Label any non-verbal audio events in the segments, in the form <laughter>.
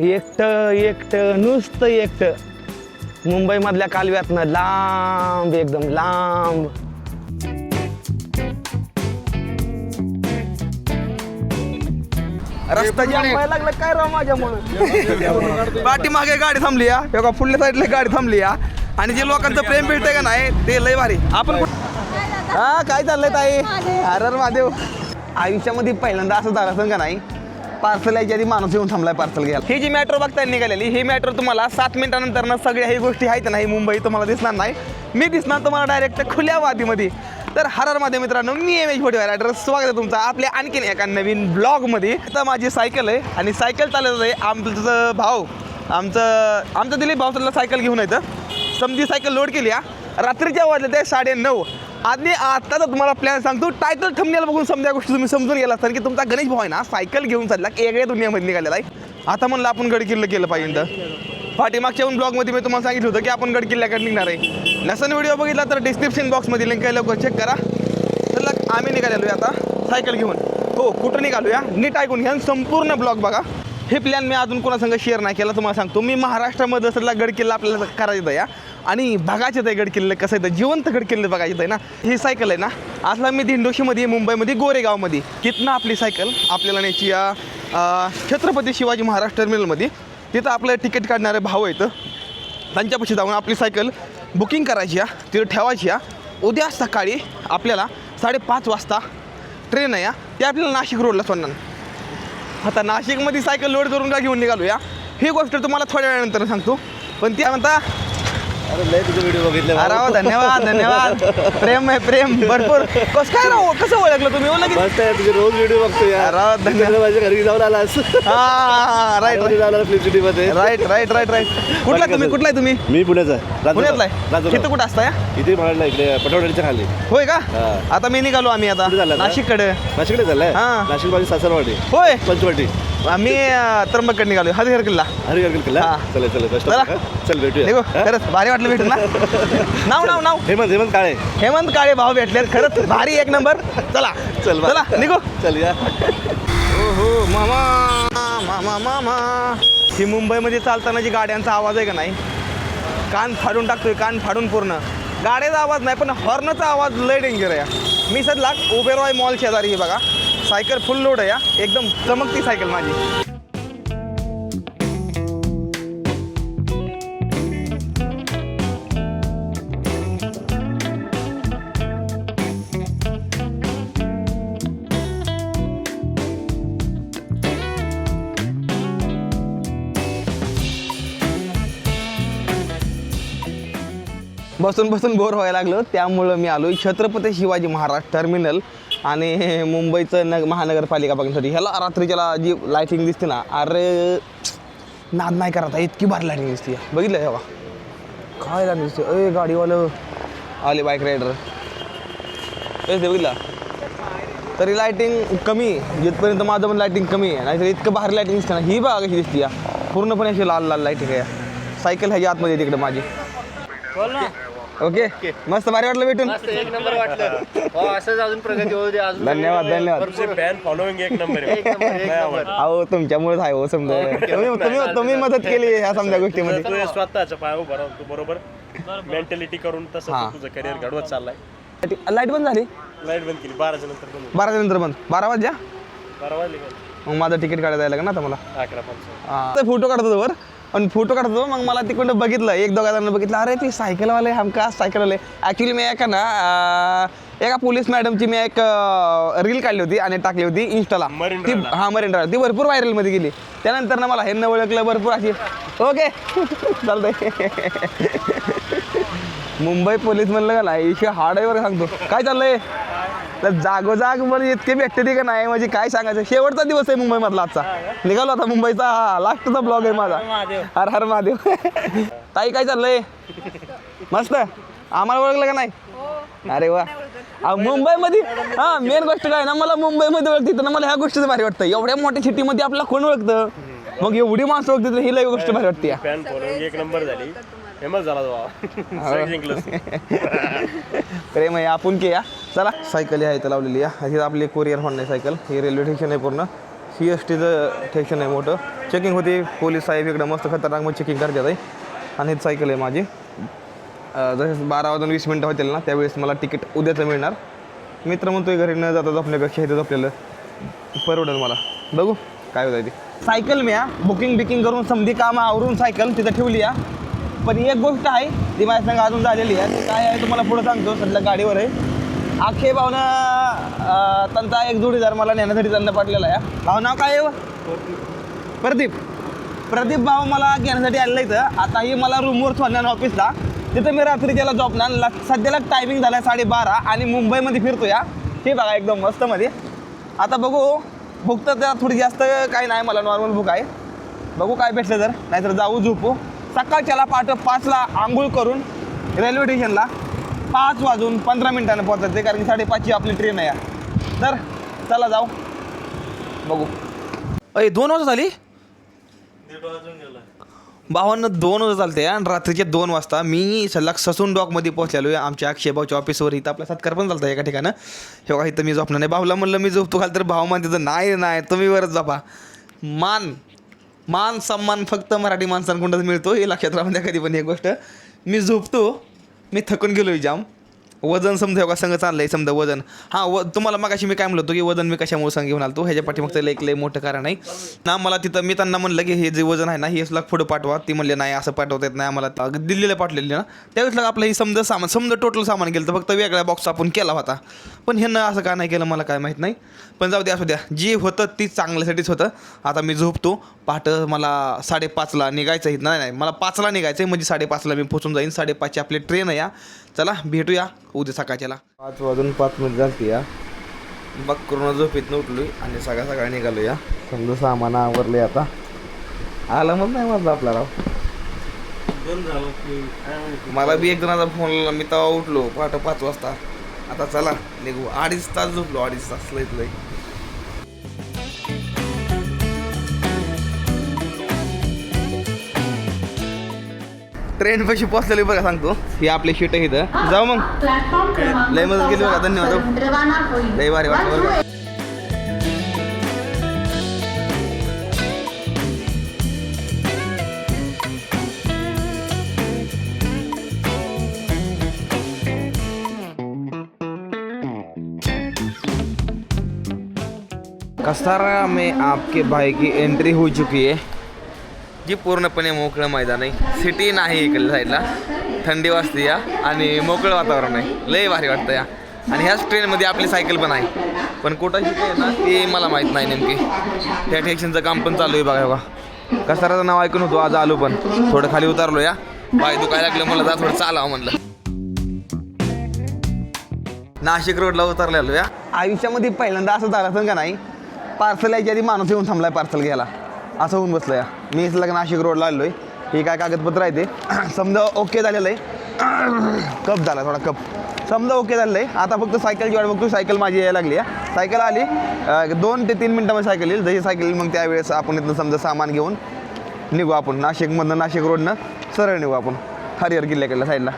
एकटं एकटं नुसतं एकटं. मुंबईमधल्या कालव्यातनं लांब एकदम लांब. रस्ता जामायला लागला काय राव माझ्यामुळे पाठीमागे गाडी थांबली या बघा पुढल्या साईडला गाडी थांबली या आणि जे लोकांचं प्रेम भेटतंय का नाही ते लय भारी. आपण हा काय चाललंय ताई? अरे महादेव. आयुष्यामध्ये पहिल्यांदा असं झालं असेल का नाही? पार्सल यायच्या आधी माणूस येऊन थांबलाय पार्सल घ्यायला. ही जी मेट्रो बघताय निघालेली ही मेट्रो तुम्हाला सात मिनिटानंतर ना सगळ्या ही गोष्टी आहेत नाही मुंबई तुम्हाला दिसणार नाही. मी दिसणार तुम्हाला डायरेक्ट खुल्या वादीमध्ये. तर हररमध्ये मित्रांनो मी एम एच फोटी रायडर स्वागत आहे तुमचं आपल्या आणखीन एका नवीन ब्लॉगमध्ये आता माझी सायकल आहे आणि सायकल चालत आहे आमचं भाऊ. आमचं आमचं दिलीप भाऊ सायकल घेऊन येतं समजी सायकल लोड केली हा. रात्रीच्या वाजले ते साडे नऊ आणि आत्ताचा तुम्हाला प्लॅन सांगतो टायटल थंबनेल बघून समजा गोष्टी तुम्ही समजून गेला असताल की तुमचा गणेश भाऊ आहे ना सायकल घेऊन चालला की वेगळ्या दुनियामध्ये निघालेला आहे. आता म्हणलं आपण गड किल्लं केलं पाहिजे तर. पाठीमागच्या ब्लॉगमध्ये मी तुम्हाला सांगितलं होतं की आपण गड किल्ल्याकडे निघणार आहे. नसन व्हिडिओ बघितला तर डिस्क्रिप्शन बॉक्समध्ये लिंक आहे लवकर चेक करा. तर आम्ही निघालेलो आहे आता सायकल घेऊन. हो कुठं निघालूया? नीट ऐकून घ्या संपूर्ण ब्लॉग बघा. हे प्लॅन मी अजून कोणासंग शेअर नाही केला तुम्हाला सांगतो. मी महाराष्ट्रामध्ये असला गड किल्ला आपल्याला करायचं या आणि बघायचं आहे गड किल्ले कसं येतं जिवंत गड किल्ले बघायचं आहे ना. ही सायकल आहे ना. असला मी दिंडोशीमध्ये मुंबईमध्ये गोरेगावमध्ये. कितना आपली सायकल आपल्याला न्यायची या छत्रपती शिवाजी महाराज टर्मिनलमध्ये तिथं आपलं तिकीट काढणारे भाऊ आहेत. त्यांच्यापाशी जाऊन आपली सायकल बुकिंग करायची या तिथं ठेवायची या. उद्या सकाळी आपल्याला साडेपाच वाजता ट्रेन आहे या. ते आपल्याला नाशिक रोडला सोडणार. आता नाशिकमध्ये सायकल लोड करून का घेऊन निघालो या. ही गोष्ट तुम्हाला थोड्या वेळानंतर सांगतो. पण त्या म्हणता व्हिडिओ बघितले अरे वा, धन्यवाद धन्यवाद. प्रेम आहे प्रेम. भरपूर. कसं काय राव कसं ओळखलं तुम्ही? ओळख मस्त आहे तुझे रोज व्हिडिओ बघतो यार. अरे, धन्यवाद. माझ्या घरी जाऊन आलास. हा राईट घरी जाऊन आला मध्ये. राईट राईट राईट राईट कुठला तुम्ही? कुठला आहे तुम्ही? मी पुण्याचा आहे. पुण्यातला. आहे? तिथं कुठं असता या? इथे म्हणाला इकडे पटवडीच्या खाली. होय का? हा. आता मी निघालो आम्ही आता. कुठे चालला आता? नाशिककडे. नाशिकडे चाललाय? हा. नाशिक माझी सासरवाडी. होय. पंचवटी. आम्ही अं, त्र्यंबककडे निघालो हरिहर किल्ला हरी गर्गल किल्ला हा. चल चल चला. चल. भेटूया? खरंच भारी वाटलं भेटून ना? <laughs> नाव नाव नाव. हेमंत हेमंत काळे. हेमंत काळे भाऊ भेटले खरंच भारी एक नंबर. चला. चल. चला निघू. चल या. हो मामा मामा मामा. ही मुंबईमध्ये चालताना जी गाड्यांचा आवाज आहे का नाही? कान फाडून टाकतोय कान फाडून पूर्ण. गाड्याचा आवाज नाही पण हॉर्नचा आवाज लय डेंजर आहे. मी सध्या उबेरॉय मॉल शेजारी बघा. सायकल फुल लोड आहे या. एकदम चमकती सायकल माझी. बसून बसून बोर व्हायला लागलं. त्यामुळं मी आलो छत्रपती शिवाजी महाराज टर्मिनल आणि मुंबईचं नग महानगरपालिका बघण्यासाठी ह्याला रात्रीच्याला जी लायटिंग दिसते ना अरे नाद नाही करत इतकी भारी लायटिंग दिसते. बघितलं हे काय लायटिंग दिसते? अरे गाडीवालं. आले बाईक रायडर तेच बघितलं? तरी लायटिंग कमी आहे. जिथपर्यंत माझं पण लायटिंग कमी आहे. नाहीतर इतकं भारी लायटिंग दिसते ना ही बघा कशी दिसते या. पूर्णपणे अशी लाल लाल लायटिंग आहे. सायकल ह्याच्या आतमध्ये आहे तिकडे माझी. ओके मस्त भारी वाटलं भेटून. एक नंबर वाटलं. हो असंच अजून प्रगती होऊ दे अजून धन्यवाद धन्यवाद. फॅन फॉलोइंग एक नंबर आहे. एक नंबर एक नंबर. अहो तुमच्यामुळेच आहे हो समजा. तुम्ही तुम्ही तुम्ही मदत केली ह्या समजा गोष्टीमध्ये. तू हे स्वतःच्या पायावर उभा राहून तू बरोबर? मेंटॅलिटी करून तसं हा. तू तुझं करिअर घडवत चाललाय. लाइट बंद झाली? लाइट बंद केली. बाराच्या नंतर बंद बाराच्या नंतर बंद. बारा वाजल्या? बारा वाजले का? मग माझं तिकीट काढायला जायला ना आता मला? अकरा पंच फोटो काढत वर पण फोटो काढत मग मला तिकडनं बघितलं एक दोघा जणांना बघितलं अरे ती सायकलवाले हमका सायकलवाले? ॲक्च्युली मी एका ना एका पोलीस मॅडमची मी एक रील काढली होती आणि टाकली होती इंस्टाला Marine ती. हा मरीन ड्राईव्ह ती भरपूर व्हायरलमध्ये गेली. त्यानंतर ना मला ह्यांना ओळखलं भरपूर अशी. ओके <laughs> चालतंय. <laughs> मुंबई पोलीस म्हणलं का नाही इशे हार्ड आहे सांगतो. काय चाललंय? जागोजाग मला इतके भेटते ते का नाही? म्हणजे काय सांगायचं? शेवटचा दिवस आहे मुंबईमधला आजचा. निघालो आता मुंबईचा. हा लास्टचा ब्लॉग आहे माझा. हर हर महादेव. ताई काय चाललंय? मस्त? आम्हाला ओळखलं का नाही? अरे वा. अहो, मुंबईमध्ये हा मेन गोष्ट काय ना मला मुंबईमध्ये ओळखते तर मला ह्या गोष्टीचं भारी वाटतं. एवढ्या मोठ्या सिटीमध्ये आपल्याला कोण ओळखतं? मग एवढी माणसं ओळखते तर ही लई गोष्ट भारी वाटते एक नंबर झाली. फेमस झाला तो. जिंकलं प्रेम आहे आपण के या. चला. सायकल आहे इथं लावलेली आहे ही आपली कोरियर होणार सायकल. ही रेल्वे स्टेशन आहे पूर्ण. सी एस टीचं स्टेशन आहे मोठं. चेकिंग होती. पोलीस साहेब इकडं मस्त खतरनाक मग चेकिंग करतात आहे आणि सायकल आहे माझी. जसं बारा वाजून वीस मिनटं होतील ना त्यावेळेस मला तिकीट उद्याचं मिळणार. मित्र म्हणतोय घरी न जाता झोपण्यापेक्षा इथं झोपलेलं परवडेल मला. बघू. काय होतं ते. सायकल मी बुकिंग बिकिंग करून समधी कामं आवरून सायकल तिथं ठेवली या. पण एक गोष्ट आहे ती माझ्या संग अजून झालेली आहे. ती काय आहे तुम्हाला पुढं सांगतो सध्या गाडीवर आहे. अक्षय भावना त्यांचा एक जोडीदार मला नेण्यासाठी त्यांना पाठलेला आहे. भावना काय आहे प्रदीप. प्रदीप भाऊ मला घेण्यासाठी आलेलं इथं आताही मला रूमवर सोडणार ऑफिसला तिथं मी रात्री त्याला जॉब ना सध्याला टायमिंग झाला आहे साडेबारा आणि मुंबईमध्ये फिरतो या हे बघा एकदम मस्तमध्ये आता बघू भूक तर त्याला थोडी जास्त काही नाही मला नॉर्मल भूक आहे. बघू काय भेटलं तर. नाहीतर जाऊ झोपू. सकाळच्याला पहाटे पाचला आंघोळ करून रेल्वे स्टेशनला पाच वाजून पंधरा मिनिटानं पोहोचायचे कारण की साडेपाचची आपली ट्रेन आहे. या. तर चला जाऊ. बघू. अय दोन वाजता झाली? भावांना दोन वाजता चालते आणि रात्रीचे दोन वाजता मी सलग ससून डॉकमध्ये पोहोचलेलो आहे. आमच्या अक्षयभाऊच्या ऑफिसवर इथं आपला सत्कार पण चालतं एका ठिकाणं. हे बघा इथं मी झोपणार नाही. भाऊला म्हणलं मी झोपतो खाल तर भाऊ म्हणते तर नाही नाही तुम्ही वरच झोपा. मान. मान सन्मान फक्त मराठी माणसांकडूनच मिळतो हे लक्षात राहून द्या कधी पण एक गोष्ट. मी झोपतो मी थकून गेलो जाम. वजन समजा का? संघ चाललंय समजा वजन. हां व तुम्हाला मगाशी मी काय म्हणलं होतो की वजन मी कशामुळे संघ घेऊन आलतो ह्याच्या पाठीमागचं एक लय मोठं कारण आहे. ना मला तिथं मी त्यांना म्हणलं की हे जे वजन आहे ना हे लाख पुढं पाठवा. ती म्हणले नाही असं पाठवता येत नाही. आम्हाला दिल्लीला पाठवलेली ना. त्यावेळेस आपलं हे समजा सामान समजा टोटल सामान गेलं तर फक्त वेगळ्या बॉक्स आपण केला होता. पण ह्यांना असं का नाही केलं मला काय माहीत नाही. पण जाऊ द्या असू द्या. जे होतं ती चांगल्यासाठीच होतं. आता मी झोपतो. पहाटं मला साडेपाचला निघायचं आहे. नाही नाही मला पाचला निघायचं आहे. म्हणजे साडेपाचला मी पोचून जाईन. साडेपाचची आपली ट्रेन आहे या. चला भेटूया उद्या सकाळच्याला. पाच वाजून पाच मिनिट झालती या. बघ करून झोपेत उठलोय आणि सगळ्या सकाळी निघालो या. समजा सामान आवरले आता. आला मग नाही माझा आपला राव. मला बी एक जणाचा फोन आला मी तेव्हा उठलो पहाटे पाच वाजता. आता चला निघू. अडीच तास झोपलो अडीच तास लयत लय. ट्रेन पशी पोहोचलेली बघा सांगतो. हे आपली शीट आहे इथं. जाऊ मग. लय मदत केली बघा धन्यवाद. लय भारी वाटलं कसारा में आपके भाई की एंट्री हो चुकी है। की पूर्णपणे मोकळं मैदान आहे. सिटी नाही इकडल्या साईडला थंडी वाजते या. आणि मोकळं वातावरण आहे. लय भारी वाटतं या. आणि ह्याच ट्रेनमध्ये आपली सायकल पण आहे. पण कुठं शिकते आहे ना ते मला माहीत नाही नेमकी. त्या ठेक्शनचं काम पण चालू आहे बघा बघा कसाराचं नाव ऐकून होतो आज आलो पण. थोडं खाली उतारलो या. पाय दुखायला लागलं मला जा थोडं चालावं म्हणलं. नाशिक रोडला उतरलेलो या. आयुष्यामध्ये पहिल्यांदा असं झालं असेल का नाही? पार्सल यायच्या आधी माणूस येऊन थांबलाय पार्सल घ्यायला. असं होऊन बसलं या. मी लग्न नाशिक रोडला आलो आहे. हे काय कागदपत्र आहे ते. <clears throat> समजा ओके झालेलं आहे. <clears throat> कप झाला थोडा कप. समजा ओके झालेलं आहे. आता फक्त सायकलची वाट बघतो सायकल माझी यायला लागली आहे सायकल आली दोन ते तीन मिनटामध्ये सायकल येईल. जशी सायकल येईल मग त्यावेळेस आपण इथनं समजा सामान घेऊन निघू आपण. नाशिकमधनं नाशिक रोडनं सरळ निघू आपण. हरिहर किल्ल्याकडल्या साईडला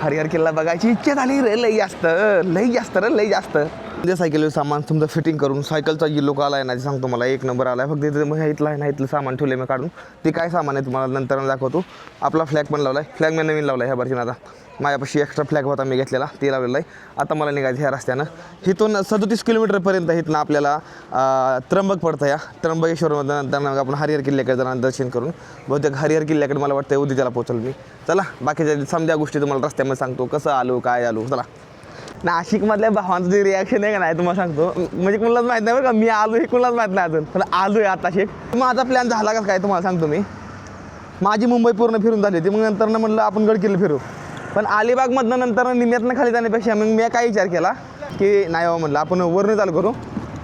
हरिहर किल्ला बघायची इच्छा झाली. रे लई जास्त लई जास्त रे लई जास्त. त्या सायकलवर सामान समजा फिटिंग करून सायकलचा येलो लोक आहे ना ते सांगतो मला एक नंबर आला आहे फक्त तिथे मग इथला आहे ना इथलं सामान ठेवलं मी काढून. ते काय सामान आहे तुम्हाला नंतर दाखवतो. आपला फ्लॅग पण लावला आहे फ्लॅग मी नवीन लावला आहे ह्या वर्षीनं आता. माझ्यापाशी एक्स्ट्रा फ्लॅग होता मी घेतलेला ते लावलेला आहे. आता मला निघायचं ह्या रस्त्यानं. इथून सदोतीस किलोमीटरपर्यंत इथनं आपल्याला त्र्यंबक पडतं या त्र्यंबकेश्वरमधून नंतर मग आपण हरिहर किल्ल्याकडे जाणार दर्शन करून. बहुतेक हरिहर किल्ल्याकडे मला वाटतं उद्या त्याला पोचल मी. चला बाकीच्या समजा गोष्टी तुम्हाला रस्त्यामध्ये सांगतो. कसं आलो काय आलो चला. नाशिकमधल्या भावांचं जे रिॲक्शन आहे का नाही तुम्हाला सांगतो. म्हणजे कुणालाच माहीत नाही बरं का मी आलो हे कुणालाच माहीत नाही अजून. पण आलो आहे आता शेख माझा प्लॅन झाला का काय तुम्हाला सांगतो मी. माझी मुंबई पूर्ण फिरून झाली होती मग नंतर म्हणलं आपण गडकिल्ले फिरू. पण अलिबागमधनं नंतर निम्यातनं खाली जाण्यापेक्षा मग मी काय विचार केला की नाही बाबा म्हणलं आपण वरून चालू करू.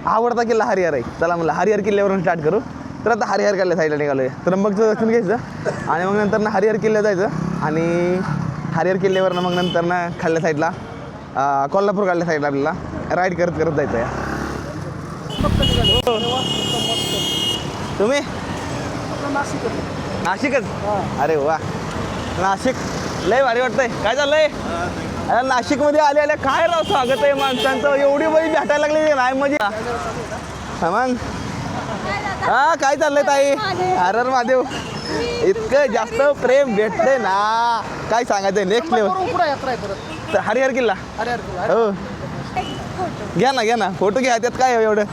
आवडता किल्ला हरिहर आहे. चला म्हणलं हरिहर किल्ल्यावरून स्टार्ट करू. तर आता हरिहर किल्ल्या साईडला निघालो आहे तर मगचं दर्शन घ्यायचं. आणि मग नंतर ना हरिहर किल्ला जायचं. आणि हरिहर किल्ल्यावरनं मग नंतर ना खाल्ल्या साईडला कोल्हापूर काढल्या साईडला आपल्याला. राईड करत करत जायचं आहे. तुम्ही? नाशिकच? अरे वा. नाशिक. लय भारी वाटतंय. काय चाललंय? अरे नाशिकमध्ये आले आले. काय राव स्वागत आहे माणसांचं? एवढी बाई भेटायला लागली नाही म्हणजे. हा मग हा काय चाललंय ताई? अरे महादेव. इतकं जास्त प्रेम भेटतंय ना. काय सांगायचं नेक्स्ट लेवल हरिहर किल्ला. हो. घ्या ना घ्या ना. फोटो घ्या त्यात काय एवढं?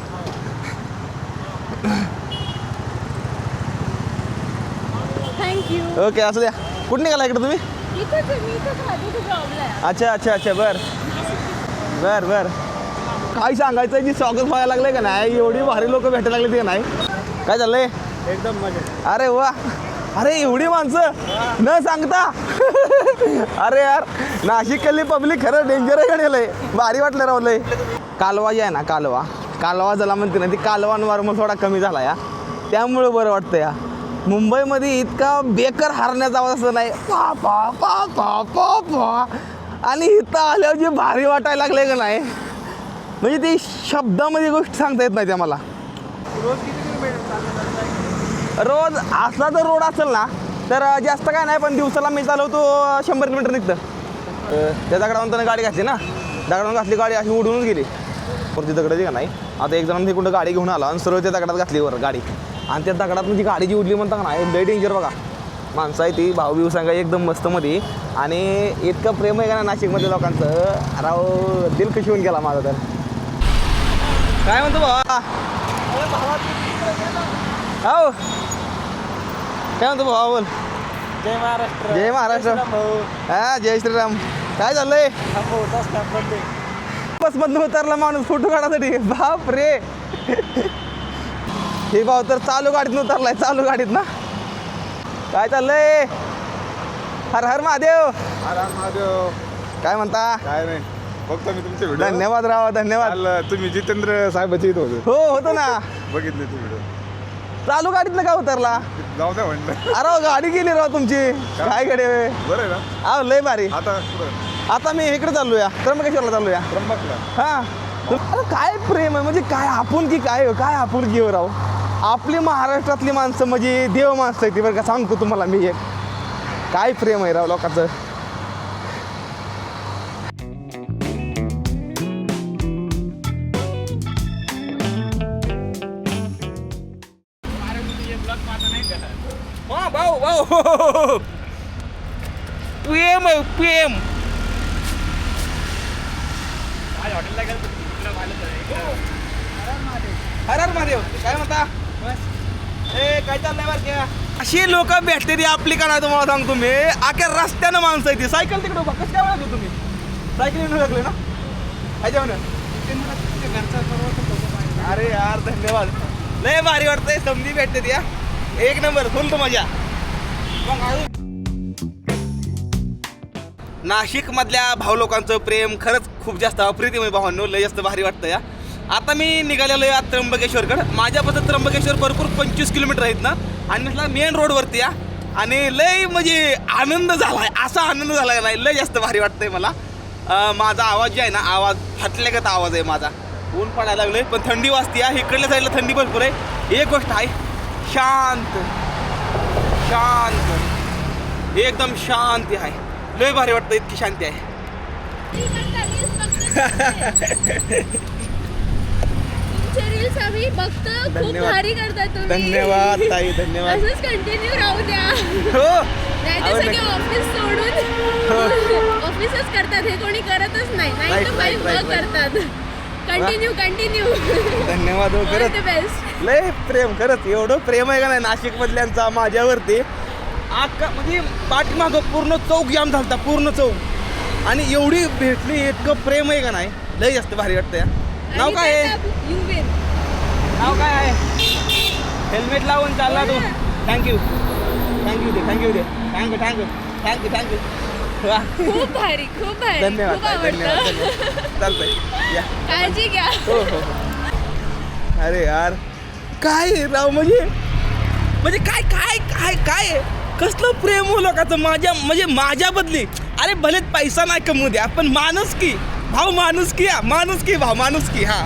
थँक्यू ओके असं द्या. कुठं निघाला इकडे तुम्ही? अच्छा अच्छा अच्छा बर. बर बर. काय सांगायचं जी स्वागत व्हायला लागलंय का नाही? एवढी भारी लोक भेटायला लागले ते नाही? काय चाललंय? एकदम मजा अरे वा. अरे एवढी माणसं? न सांगता? <laughs> अरे यार नाशिकली पब्लिक खरं डेंजर आहे भारी वाटलं रावलंय कालवा जे आहे ना कालवा. कालवा झाला म्हणते ना ती कालवा नॉर्मल थोडा कमी झाला या. त्यामुळं बरं वाटतं या. मुंबईमध्ये इतका बेकार हारण्याचा आवाज असं नाही. पा पा पा पा पा पा. आणि इथं आल्यावर जे भारी वाटायला लागले का नाही? म्हणजे ती शब्दामध्ये गोष्ट सांगता येत नाही त्या मला. रोज असला जर रोड असेल ना तर जास्त काय नाही पण दिवसाला मी चालवतो शंभर किलोमीटर निघतं. त्या दगडावरून गाडी घातली ना दगडावरून घातली गाडी अशी उडूनच गेली. वरती दगडाची का नाही? आता एक जणांनी कुठं गाडी घेऊन आला आणि सरळ त्या दगडात घातली वर गाडी. आणि त्या दगडात म्हणजे गाडी जी उडली म्हणता का नाही लय डेंजर बघा. माणसं आहे ती भाऊ बिऊ सांगा एकदम मस्त मध्ये आणि इतकं प्रेम आहे का ना नाशिकमध्ये लोकांचं? राव दिल कशी होऊन गेला माझा तर. काय म्हणतो भावा? हो. काय म्हणतो भावा बोल. जय महाराष्ट्र. जय महाराष्ट्र. हा जय श्रीराम. काय चाललंय? बस मधून उतरला माणूस फोटो काढासाठी. बाप रे. हे भाऊ तर चालू गाडीत उतरलाय चालू गाडीत ना काय चाललंय? हर हर महादेव. काय म्हणता? काय नाही. बघतो मी तुमचे व्हिडिओ धन्यवाद राव धन्यवाद. काल तुम्ही जितेंद्र साहेबाचे इथं होते. हो होतो ना. बघितले ते व्हिडिओ चालू गाडीत का उतरला? जाऊ द्या म्हणलं अरे गाडी गेली राव तुमची. काय? कडे बरं आहे ना. अहो लय भारी. आता आता मी इकडे चाललोया. त्र्यंबकेश्वरला चाललोया. त्र्यंबकला. हा. अरे काय प्रेम आहे? म्हणजे काय आपुलकी काय हो, काय आपुलकी हो राव? आपली महाराष्ट्रातली माणसं म्हणजे देव माणसं आहे ती बरं का? सांगतो तुम्हाला मी एक. काय प्रेम आहे राव लोकांचं? हा भाऊ भाऊ प्रेम प्रेम हर महादेव काय म्हणता? ए काय चाललंय अशी लोक भेटते ती आपली का नाही तुम्हाला सांगतो मी अख्या रस्त्यानं माणसं आहे ती. सायकल तिकडे उभा. कसं काय म्हणतो तुम्ही? सायकल लागले ना? काय जेवण. अरे यार धन्यवाद. लय भारी वाटतंय समधी भेटते ती हा. एक नंबर फुल तो मजा. मग नाशिक मधल्या भाऊ लोकांचं प्रेम खरंच खूप जास्त अप्रितिमय भावांनो लय जास्त भारी वाटतं या. आता मी निघालेलो या त्र्यंबकेश्वरकडं. माझ्यापासून त्र्यंबकेश्वर भरपूर पंचवीस किलोमीटर आहेत ना. आणि म्हटलं मेन रोडवरती या. आणि लय म्हणजे आनंद झाला आहे असा आनंद झाला नाही लय जास्त भारी वाटतंय मला. माझा आवाज जे आहे ना आवाज फाटल्यागत आवाज आहे माझा. ऊन पडायला लागलं पण थंडी वाजते या. इकडल्या साईडला थंडी भरपूर आहे. एक गोष्ट आहे शांत. शांत. एकदम शांती आहे. लय भारी वाटतं इतकी शांती आहे. धन्यवाद. भारी करता तुम्ही धन्यवाद ताई धन्यवाद. कंटिन्यू राहू द्या. हो. ऑफिस सोडून ऑफिसच करतात. हे कोणी करतच नाही. नाही. करतात. कंटिन्यू कंटिन्यू धन्यवाद हो खरंच. लय प्रेम खरंच. एवढं प्रेम आहे का नाही नाशिक मधल्यांचा माझ्यावरती? अख्खा म्हणजे पाठीमागं पूर्ण चौक जाम झालता पूर्ण चौक. आणि एवढी भेटली इतकं प्रेम आहे का नाही? लय जास्त भारी वाटतं नाव काय आहे? नाव काय आहे? हेल्मेट लावून चालला तू. थँक्यू थँक्यू दे. Thank you they. Thank you thank you thank you thank you वा खूप भारी खूप भारी. धन्यवाद खूप ताई, धन्यवाद आवडतं धन्यवाद चालतंय. या. काळजी घ्या. हो हो हो. अरे यार काय आहे राव म्हणजे? म्हणजे काय काय काय काय आहे? कसलं प्रेम हो लोकांचं? माझ्या म्हणजे माझ्या बदली अरे भले पैसा नाही कमवू द्या पण माणूस की. भाऊ माणूस की हा माणूस की भाऊ माणूस की हा.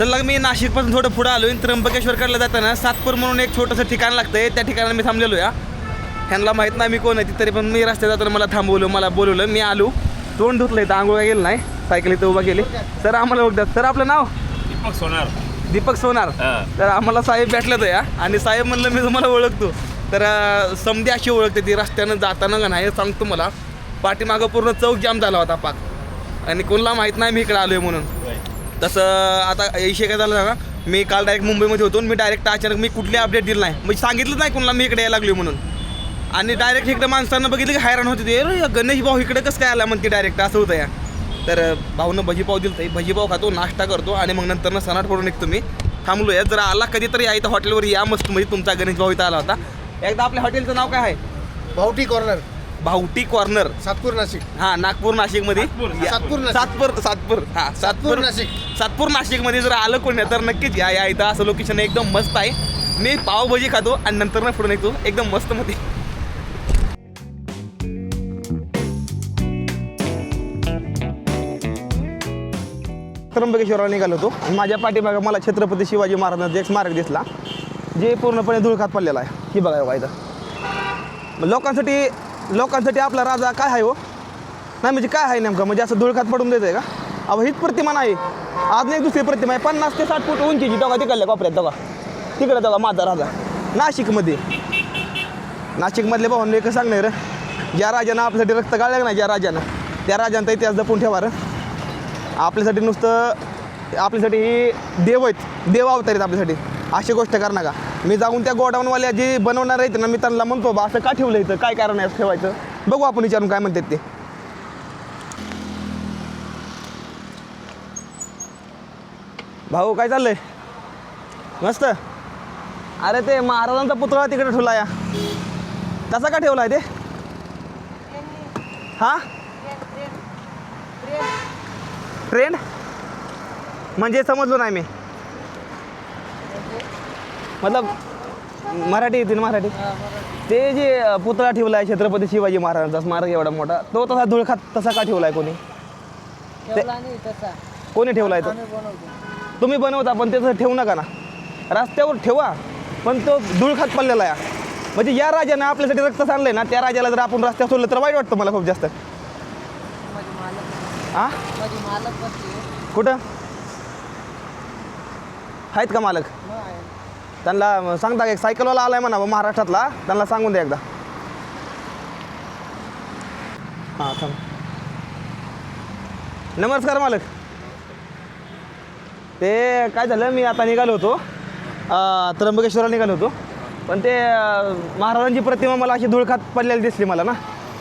सलग मी नाशिकपासून थोडं पुढं आलो त्र्यंबकेश्वरकडला जाताना सातपूर म्हणून एक छोटंसं ठिकाण लागतंय. त्या ठिकाणाला मी थांबलेलो या ह्यांना माहीत नाही मी कोण आहे तरी पण मी रस्त्यात जाताना मला थांबवलं मला बोलवलं. मी आलो. तोंड धुतलं इथं आंघोळ गेलं नाही. सायकल इथं उभा केली. सर आम्हाला बघतात. सर आपलं नाव? दीपक सोनार. दीपक सोनार. तर आम्हाला साहेब भेटले तर या. आणि साहेब म्हणलं मी तुम्हाला ओळखतो. तर समधी अशी ओळखते ती रस्त्यानं जाताना का नाही सांगतो मला. पाठीमागं पूर्ण चौक जाम झाला होता पाक. आणि कोणाला माहीत नाही मी इकडे आलो आहे म्हणून तसं आता विषय काय झाला ना मी काल डायरेक्ट मुंबईमध्ये होतो मी डायरेक्ट अचानक मी कुठली अपडेट दिलं नाही. म्हणजे सांगितलं नाही कोणाला मी इकडे यायला लागलो म्हणून. आणि डायरेक्ट इकडे माणसांना बघितलं की हैराण होते ते. "अरे, गणेश भाऊ इकडे कसं काय आला म्हणते डायरेक्ट असं होतं या. तर भाऊनं भजीपाव दिलं तर भजीपाव खातो नाश्ता करतो आणि मग नंतर सनाट पडून निघतो मी. थांबलो या. जर आला कधीतरी या इथं हॉटेलवर या मस्त म्हणजे तुमचा गणेश भाऊ इथं आला होता. एकदा आपल्या हॉटेलचं नाव काय आहे? Bhauti corner Bhavti corner. Satpur Nashik. हा नागपूर नाशिकमध्ये सातपूर नाशिक. सातपूर सातपूर. हा सातपूर नाशिक. सातपूर नाशिकमध्ये जर आलं कोणी तर नक्कीच या या इथं असं लोकेशन एकदम मस्त आहे. मी पावभाजी खातो आणि नंतर ना पुढे निघतो. एकदम मस्त मध्ये. त्र्यंबकेश्वरला निघालो होतो. माझ्या पाठीमागे मला छत्रपती शिवाजी महाराजांचा एक स्मारक दिसला जे पूर्णपणे धुळखात पडलेला आहे. ही बघा बघा इथं. मग लोकांसाठी लोकांसाठी आपला राजा काय आहे हो? नाही म्हणजे काय आहे नेमकं? म्हणजे असं धुळखात पडून देत आहे का? अहो हीच प्रतिमा नाही. आज नाही दुसरी प्रतिमा आहे. पन्नास ते साठ फूट उंचीची. दोघा तिकडल्या कोपऱ्यात दोघा तिकडे दोघा माझा राजा. नाशिकमध्ये. नाशिकमधले भावांनी एकच सांगणार ज्या राजानं आपल्यासाठी रक्त गाळलं ना ज्या राजानं? त्या राजांचा इतिहास जपून ठेवा र. आपल्यासाठी नुसतं आपल्यासाठी ही देव आहेत. देव अवतार आहेत आपल्यासाठी. अशी गोष्ट कर नका. मी जाऊन त्या गोडाऊनवाल्या जे बनवणार आहेत ना मी त्यांना म्हणतो बा असं का ठेवलं इथं? काय कारण आहे असं ठेवायचं? बघू आपण विचारून काय म्हणतात ते. भाऊ काय चाललंय? मस्त? अरे ते महाराजांचा पुतळा तिकडे ठेवला या. तसा का ठेवला आहे ते? हा? ट्रेंड म्हणजे समजलो नाही मी. मतलब मराठी येते ना मराठी? ते जे पुतळा ठेवला आहे छत्रपती शिवाजी महाराजांचा स्मारक एवढा मोठा तो तसा धुळखात तसा का ठेवला आहे कोणी कोणी ठेवला आहे तो तुम्ही बनवता पण त्याचं ठेवू नका ना. रस्त्यावर ठेवा पण तो धुळखात पडलेला आहे. म्हणजे या राजानं आपल्यासाठी रक्त सांडलंय ना त्या राजाला जर आपण रस्त्यावर सोडलं तर वाईट वाटतं मला खूप जास्त. कुठं? आहेत का मालक? त्यांना सांगता का एक सायकलवाला आला आहे म्हणा महाराष्ट्रातला त्यांना सांगून द्या एकदा. हां थांब. नमस्कार मालक. ते काय झालं मी आता निघालो होतो. त्र्यंबकेश्वरला निघालो होतो. पण ते महाराजांची प्रतिमा मला अशी धुळखात पडलेली दिसली मला ना.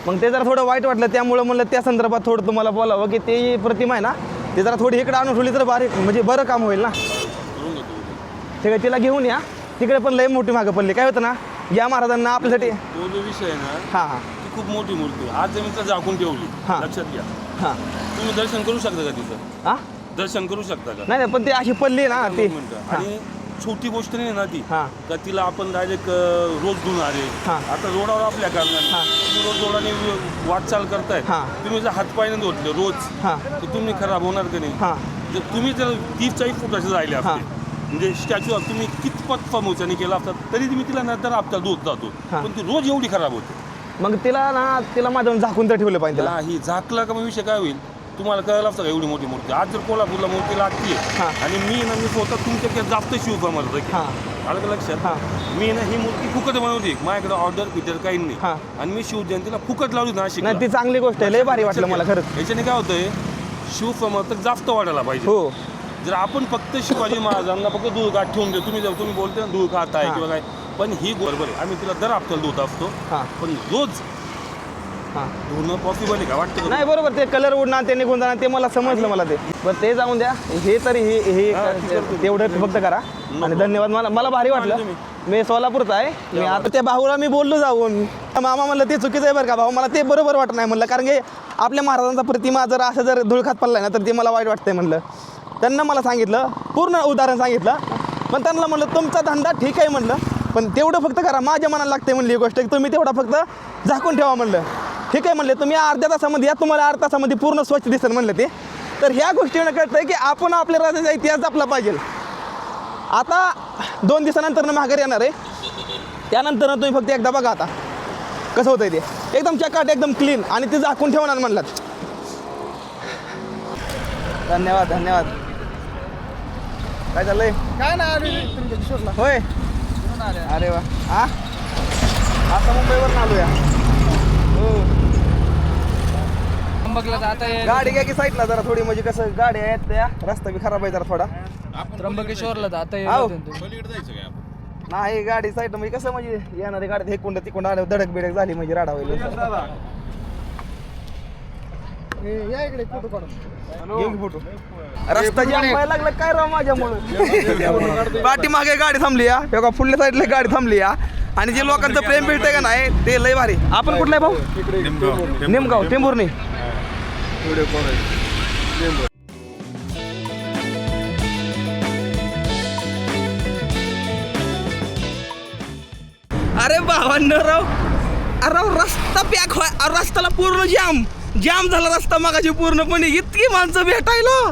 मग ते जरा थोडं वाईट वाटलं त्यामुळं म्हणलं त्या संदर्भात थोडं तुम्हाला बोलावं की ते प्रतिमा आहे ना ते जरा थोडी इकडे आणून ठेवली तर बारीक म्हणजे बरं काम होईल ना. ठीक आहे तिला घेऊन या. तिकडे पण लय मोठी मागं पडली. काय होतं ना या महाराजांना आपल्यासाठी तो जो विषय आहे ना हां हां. ती खूप मोठी मूर्ती आहे. आज जमीन झाकून ठेवली. हा. लक्षात घ्या. हां. तुम्ही दर्शन करू शकता का तिथं हां दर्शन करू शकता का? नाही नाही पण ती अशी पडली ना ती. दोन मिनिटं. आणि छोटी गोष्ट नाही ना ती हां. का तिला आपण डायरेक्ट रोज धुणार आहे हा. आता रोडावर आपल्या हा. कारणाने तुम्ही रोज रोडाने वाटचाल करताय. हा. तुम्ही जर हातपायने धुतले रोज हां. तर तुम्ही खराब होणार का नाही? हां. जर तुम्ही जर तीस चाळीस फुटाचे राहिले असते म्हणजे स्टॅच्यू तुम्ही कितपत फमोच्याने केला असता तरी तुम्ही तिला नंतर आपल्याला दूध जातो. हा. पण ती रोज एवढी खराब होते. मग तिला ना तिला माझ्या झाकून तर ठेवलं पाहिजे तिला. ही झाकला का मग विषय काय होईल? तुम्हाला कळलं असतं का एवढी मोठी मूर्ती? आज जर कोल्हापूरला मूर्ती लागते हा. आणि मी ना मी स्वतः तुमच्या जास्त जाईल हां. आलं का लक्षात? हां. मी ना ही मूर्ती फुकट बनवली. माझ्याकडे ऑर्डर पिटर काही नाही. हा. आणि मी शिवजयंतीला फुकट लावली नाशिक नाही ती चांगली गोष्ट आहे. लय भारी वाटलं मला खरंच. याच्याने काय होतंय? शिवसमर्थ जास्त वाढायला पाहिजे. हो. जर आपण फक्त शिवाजी महाराजांना फक्त दूध गाठ ठेवून देऊ तुम्ही तुम्ही बोलते ना दूध खात आहे. किंवा काय पण ही बरोबर आहे. आम्ही तिला दर आपल्याला दूध असतो. हां. पण रोज हां. धुणं पॉसिबल आहे का? वाटतं का? नाही बरोबर. ते कलर उडणार ते निघून जाणार. ते मला समजलं मला ते. पण ते जाऊन द्या. हे तरी हे हे हा. तेवढं फक्त करा. आणि धन्यवाद. मला मला भारी वाटलं. तुम्ही. मी सोलापूरचा आहे. मी आता त्या भाऊला मी बोललो जाऊन. मामा म्हणलं ते चुकीचं आहे बरं का भाऊ? मला ते बरोबर वाटत नाही. म्हणलं कारण की आपल्या महाराजांचा प्रतिमा जर असं जर धुळखात पडलाय ना तर ते मला वाईट वाटतंय. म्हणलं. त्यांना मला सांगितलं पूर्ण उदाहरण सांगितलं. पण त्यांना म्हणलं तुमचा धंदा ठीक आहे म्हणलं. पण तेवढं फक्त करा माझ्या मनाला लागते म्हणली ही गोष्ट. तुम्ही तेवढा फक्त झाकून ठेवा म्हणलं. ठीक आहे म्हणलं तुम्ही अर्ध्या तासामध्ये या तुम्हाला अर्ध्या तासामध्ये पूर्ण स्वच्छ दिसेल म्हणलं ते. तर ह्या गोष्टीनं कळतं की आपण आपल्या राज्याचा इतिहास जपला पाहिजे. आता दोन दिवसानंतर माघारी येणार आहे. त्यानंतर तुम्ही फक्त एकदा बघा आता. कसं होतं ते. एकदम चकाट एकदम क्लीन आणि ते झाकून ठेवणार म्हणलात. धन्यवाद धन्यवाद. काय चाललंय? काय नाही तुमच्या होय. अरे वा. हा? आता मुंबईवर आलो या हो. त्र्यंबकला जाता येईल. गाडी घ्या की साईडला जरा थोडी म्हणजे कसं गाडी आहेत त्या रस्ता बी खराब आहे जरा थोडा. त्र्यंबकेश्वरला जाता आहो. तुम्ही. नाही गाडी साईड म्हणजे कसं म्हणजे येणारी गाडी हे कुंड तिकुंड आलं धडक बिडक झाली म्हणजे राडा होईल या इकडे फोटो काढून. घेऊ की फोटो. रस्ता जाम व्हायला लागला काय राव माझ्यामुळे? <laughs> पाठीमागे गाडी थांबली या हे बघा पुढल्या साईडला गाडी थांबली या आणि जे लोकांचं प्रेम भेटतंय का नाही ते लय भारी. आपण कुठलं आहे भाऊ? निमगाव. टेंभुर्णी. व्हिडिओ काढायचे अरे भावांनो राव. अरे राव रस्ता पॅक व्हाय अरे रस्त्याला पूर्ण जाम जाम झाला रस्ता मागाची पूर्णपणे. इतकी माणसं भेटायला.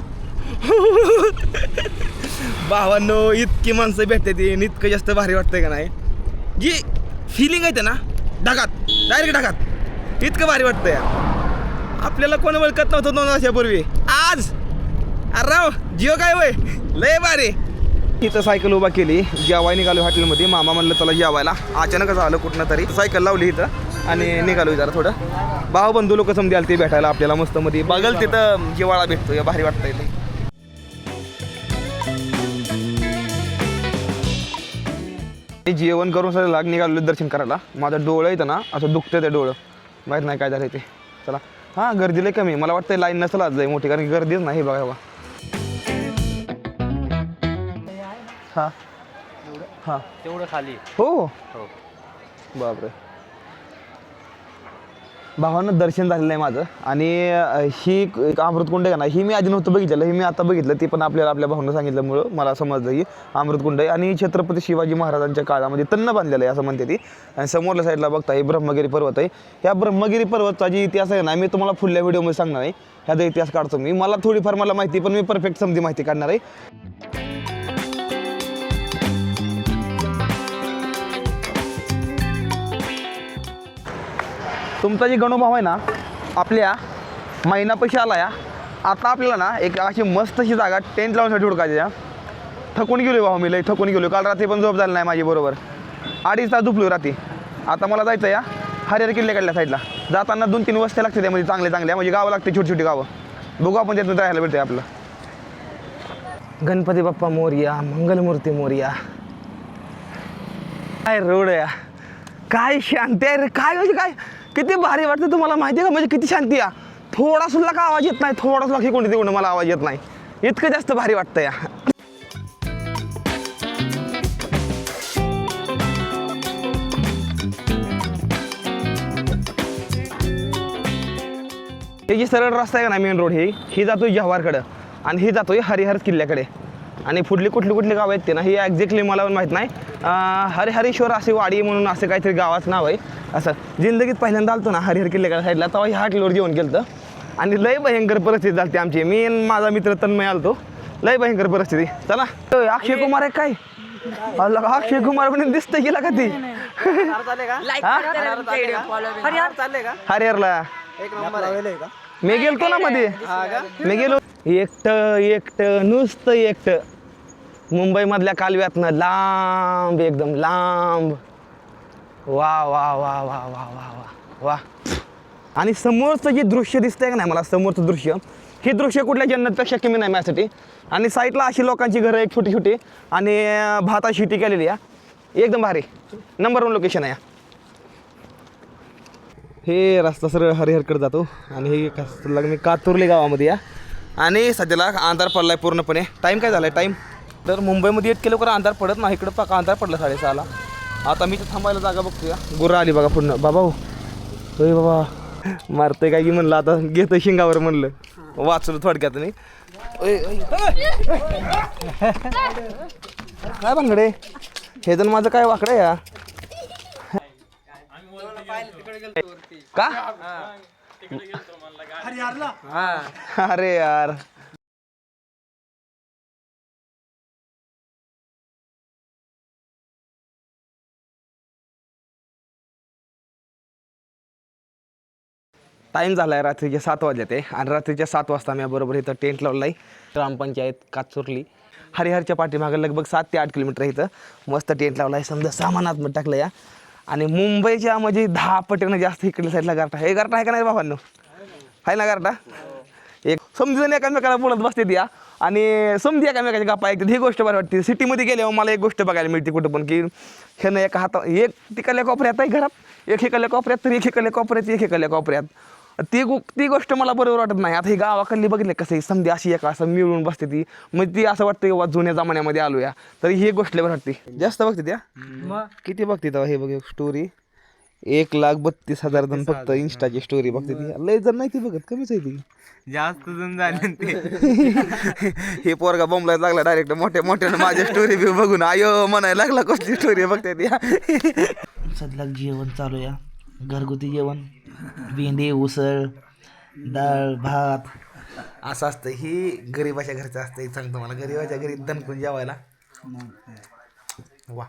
भावांनो इतकी माणसं भेटते ती इतकं जास्त भारी वाटतंय का नाही? जी फिलिंग आहे ना ढगात डायरेक्ट ढगात. इतकं भारी वाटतंय. आपल्याला कोण ओळखत नव्हतं दोन वर्षापूर्वी? आज. अरे राव जिओ काय वय लय भारी. इथं सायकल उभा केली. जेवाय निघालो हॉटेलमध्ये मामा म्हणलं त्याला जेवायला. अचानकच आलं कुठनं तरी. सायकल लावली इथं. आणि निघालो जरा थोडं. भाऊ बंधू लोक समजे आले ते भेटायला आपल्याला मस्त मध्ये बघल तिथं जिवाळा भेटतो भारी वाटतंय. मी जेवण करून सगळं लाग निघालो दर्शन करायला. माझं डोळं येतं ना असं दुखतं ते डोळं. माहीत नाही काय झालं ते. चला. हां गर्दी लय कमी मला वाटतं लाईन नसेल आज लय मोठी कारण की गर्दीच नाही बघा बघा हां. हां. तेवढं खाली. हो. बापरे. भावानं दर्शन झालेलं आहे माझं. आणि ही एक अमृतकुंड आहे ना ही मी आधी नव्हतं बघितलेलं ही मी आता बघितलं ती पण आपल्याला आपल्या भावनं सांगितल्यामुळं मला समजलं की अमृतकुंड आहे. आणि छत्रपती शिवाजी महाराजांच्या काळामध्ये तन्न बांधलेलं आहे असं म्हणते ती. आणि समोरल्या साईडला बघता हे ब्रह्मगिरी पर्वत आहे. ह्या ब्रह्मगिरी पर्वतचा जी इतिहास आहे ना मी तुम्हाला पुढल्या व्हिडिओमध्ये सांगणार आहे. ह्याचा इतिहास काढतो मी. मला थोडीफार मला माहिती पण मी परफेक्ट समजी माहिती काढणार आहे. तुमचा जी गणोभाव आहे ना आपल्या महिनापाशी आला या. आता आपल्याला ना एक अशी मस्त अशी जागा टेंट लावण्यासाठी हुडकायची या थकून गेलो भाऊ मी लई थकून गेलो काल रात्री पण झोप झाली नाही माझी बरोबर. अडीच तास झोपलो रात्री. आता मला जायचं या हरिहर किल्ले काढल्या साईडला जाताना दोन तीन वस्त्या लागते त्यामध्ये म्हणजे चांगले चांगल्या म्हणजे गावं लागते छोटी छोटी गावं. बघू आपण त्यातून राहायला भेटते आपलं. गणपती बाप्पा मोर्या मंगलमूर्ती मोर्या. काय रोड या? काय शांती आहे रे? काय म्हणजे काय? किती भारी वाटतं तुम्हाला माहिती आहे का? म्हणजे किती शांती आहे थोडा सुद्धा का आवाज येत नाही? थोडा सुद्धा कोणी तिकडून मला आवाज येत नाही. इतकं जास्त भारी वाटतं या. हे जी सरळ रस्ता आहे का ना मेन रोड ही ही जातोय जव्हारकडं. आणि ही जातोय हरिहर किल्ल्याकडे. आणि पुढली कुठली कुठली गाव आहेत ते ना ही एक्झॅक्टली मला पण माहीत नाही. हरिहरेश्वर असे वाडी म्हणून असं काहीतरी गावाचं नाव आहे. असं. जिंदगीत पहिल्यांदा आलतो ना हरिहर किल्ल्याकडे साईडला तेव्हा ह्या हॉटेलवर जेवण केलं होतं आणि लय भयंकर परिस्थिती झाली आमची. मी आणि माझा मित्र तन्मय आलतो. लय भयंकर परिस्थिती. चला. अक्षय कुमार आहे काय? अक्षय कुमार म्हणून दिसतंय गेला <laughs> का? ती हरिहरला. मी गेलतो ना मध्ये मी गेलो. एकट एकट नुसतं एकट. मुंबईमधल्या कालव्यातनं लांब एकदम लांब. वा वा वा वा वा वा वा वा. आणि समोरचं जे दृश्य दिसतंय का नाही मला समोरचं दृश्य हे दृश्य कुठल्या जन्नतपेक्षा कमी नाही माझ्यासाठी. आणि साईडला अशी लोकांची घरं एक छोटी छोटी आणि भाता शेती केलेली आहे एकदम भारी. नंबर वन लोकेशन आहे हे रस्ता सरळ हरिहरकडे जातो आणि हे कसं मी कातुर्ली गावामध्ये या. आणि सध्याला अंधार पडला आहे पूर्णपणे. टाईम काय झाला आहे टाईम तर मुंबईमध्ये इतके लवकर अंधार पडत नाही. इकडं पाका अंधार पडला साडेसहाला. आता मी तर थांबायला जागा बघतोय. गुरं आली बघा पूर्ण बाबा हो. होय बाबा. मारतोय काय की म्हणलं आता. घेतं शिंगावर म्हणलं. वाचलं थोडक्यात मी. ओय. काय भानगडे? हे जण माझं काय वाकडं आहे या? का? अरे यार. टाईम झाला आहे रात्रीच्या सात वाजले ते आणि रात्रीच्या सात वाजता मी बरोबर इथं टेंट लावला आहे ग्रामपंचायत काचुरली. हरिहरच्या पाठीमागं लगभग सात ते आठ किलोमीटर इथं. मस्त टेंट लावला आहे समजा सामानात मग टाकलं या आणि मुंबईच्या म्हणजे दहा पटीनं म्हणजे जास्त इकडल्या साईडला गारठा. हे गारठा आहे का नाही बाबांनो? आहे ना गारठा? एक समजून एकामेकाला बोलत बसते द्या आणि समजी एकामेकाच्या गप्पा ऐकतात. ही गोष्ट बरं वाटते. सिटीमध्ये गेल्यावर मला एक गोष्ट बघायला मिळते कुठं पण की ह्यानं एका हाता एक तिकडल्या कोपऱ्यात आहे घरात. एक इकडल्या कोपऱ्यात तर एक इकडल्या कोपऱ्यात एक इकडल्या कोपऱ्यात. ती गो ती गोष्ट मला बरोबर वाटत नाही. आता ही गावाकडली बघितले कसं आहे समधी अशी एका असं मिळून बसते ती. मग ती असं वाटतं की बाबा जुन्या जमान्यामध्ये आलो या तर ही गोष्ट लय बरं वाटते. जास्त बघते त्या? किती बघते तेव्हा हे बघ स्टोरी एक लाख बत्तीस हजार जण फक्त इन्स्टाची स्टोरी बघते ती. लय जण नाही ती बघत कमीच आहे ती. जास्त जण झाले ते. <laughs> हे पोरगा बोंबलायला लागला डायरेक्ट मोठ्या मोठ्यानं माझ्या स्टोरी बी बघून. आयो म्हणायला लागला कसली स्टोरी बघते ती. सदलाक जेवण चालू या घरगुती जेवण भेंडी उसळ डाळ भात असं असतं. ही गरीबाच्या घरचं असतं. हे सांगतो मला गरीबाच्या घरी दणकून जेवायला. वा.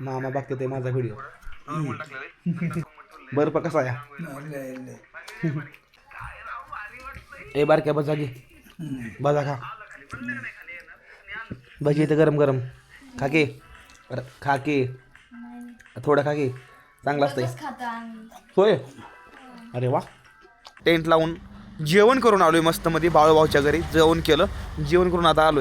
मामा बघते ते माझा व्हिडिओ बर्फ कसा आहे? ए बारक्या बजा घे बजा खा. भजी इथं गरम गरम खाके की खा की. थोडं खा की. चांगलं असतंय. होय. अरे वा. टेंट लावून जेवण करून आलोय मस्त मध्ये बाळूभाऊच्या घरी. जेवण केलं. जेवण करून आता आलोय.